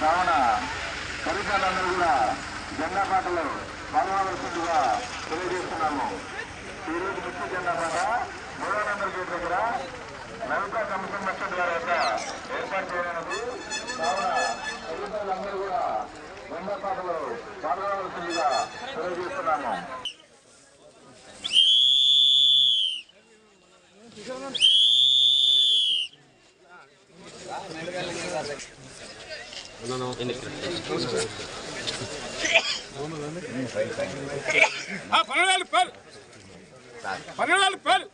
కావున పరిసరాలందరూ కూడా జెండా పాటలో పాల్గొనవలసిందిగా తెలియజేస్తున్నాము. ఈరోజు ముఖ్య జెండా పాట మూడో నంబర్ గేట్ దగ్గర నౌకా కమిషన్ లక్ష్యం గారి యొక్క ఏర్పాటు చేయనున్నది కావున పరిసరాలందరూ కూడా జెండా పాటలో పాల్గొనవలసిందిగా తెలియజేస్తున్నాము. పన్నెండు వేల రూపాయలు పన్నెండు వేల రూపాయలు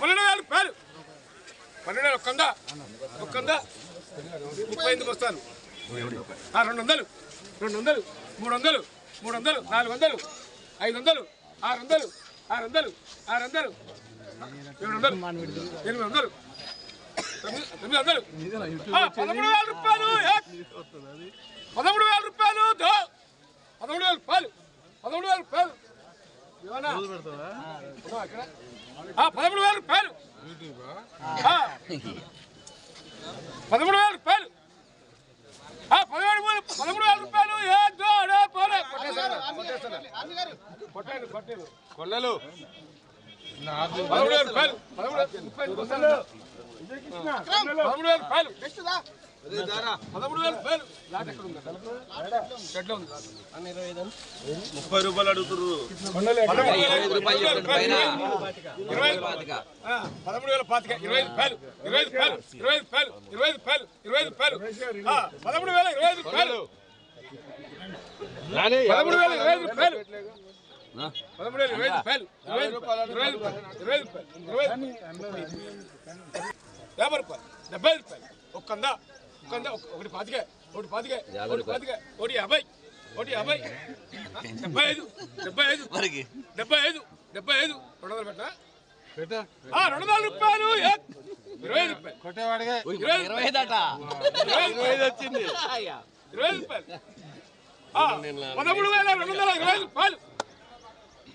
పన్నెండు వేలు పేరు పన్నెండు వేల ఒక్కందా ఒక్కందా ముప్పై ఎనిమిది బస్తాలు ఆ, రెండు వందలు రెండు వందలు మూడు వందలు మూడు వందలు నాలుగు వందలు ఐదు వందలు ఆరు వందలు ఆరు వందలు ఆరు వందలు ఏడు వందలు ఎనిమిది వందలు పదమూడు వేల రూపాయలు పదమూడు వేల రూపాయలు పదమూడు వేల రూపాయలు పదమూడు వేల రూపాయలు పదమూడు వేల రూపాయలు పదమూడు వేల రూపాయలు పదమూడు వేలు పదమూడు వేల రూపాయలు ఏ దో, కొల్లలు పదమూడు వేల రూపాయలు పదమూడు పదమూడు వేల రూపాయలు పదమూడు వేల ఉంది. ముప్పై రూపాయలు. అడుగుతున్నారు పదమూడు వేల పాతిక ఇరవై ఐదు రూపాయలు. ఇరవై ఐదు రూపాయలు ఇరవై ఐదు రూపాయలు. ఇరవై ఐదు రూపాయలు ఇరవై ఐదు ఆ, పదమూడు వేల ఇరవై ఐదు రూపాయలు. పదమూడు వేల ఇరవై ఐదు రూపాయలు. పదమూడు వేల ఇరవై ఐదు రూపాయలు. ఇరవై ఐదు ఇరవై ఐదు ఇరవై ఐదు యాభై రూపాయలు. డెబ్బై ఐదు రూపాయలు ఒక్కంద ఒక్కంద ఒకటి పాతిక ఒకటి పాతిక ఒకటి పాతిక ఒకటి యాభై ఒకటి యాభై. డెబ్బై ఐదు డెబ్బై ఐదు డెబ్బై ఐదు డెబ్బై ఐదు. రెండు వందలు పెట్టా. ఆ, రెండు వందల రూపాయలు? ఇరవై రూపాయలు. ఇరవై ఐదు ఇరవై ఐదు వచ్చింది. ఇరవై రూపాయలు. ఆ, పదమూడు వేల రెండు వందల ఇరవై రూపాయలు.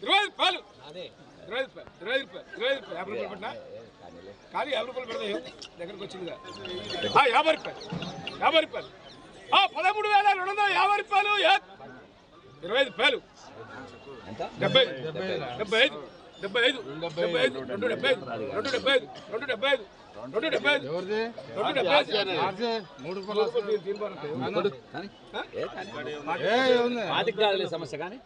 ఇరవై ఐదు ఇరవై రూపాయలు ఇరవై రూపాయలు ఇరవై రూపాయలు. యాభై రూపాయలు పెట్టినా? కానీ యాభై రూపాయలు పెడతాయి దగ్గరకు వచ్చిందిగా. ఆ, యాభై రూపాయలు యాభై రూపాయలు. ఆ, పదమూడు వేల రెండు వందల యాభై రూపాయలు? ఇరవై ఐదు రూపాయలు. డెబ్బై ఐదు. డెబ్బై ఐదు డెబ్బై ఐదు డెబ్బై ఐదు రెండు డెబ్బై ఐదు రెండు డెబ్బై ఐదు రెండు డెబ్బై ఐదు. సమస్య కానీ?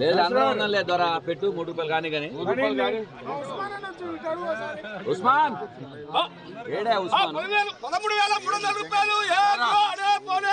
లేదు అందరూ ఉన్నాం లేదు ద్వారా పెట్టు మూడు రూపాయలు కానీ కానీ. ఉస్మాన్ ఏడే ఉస్మాన్? పదమూడు వేల మూడు వందల రూపాయలు. ఏ పోనే, పోనే,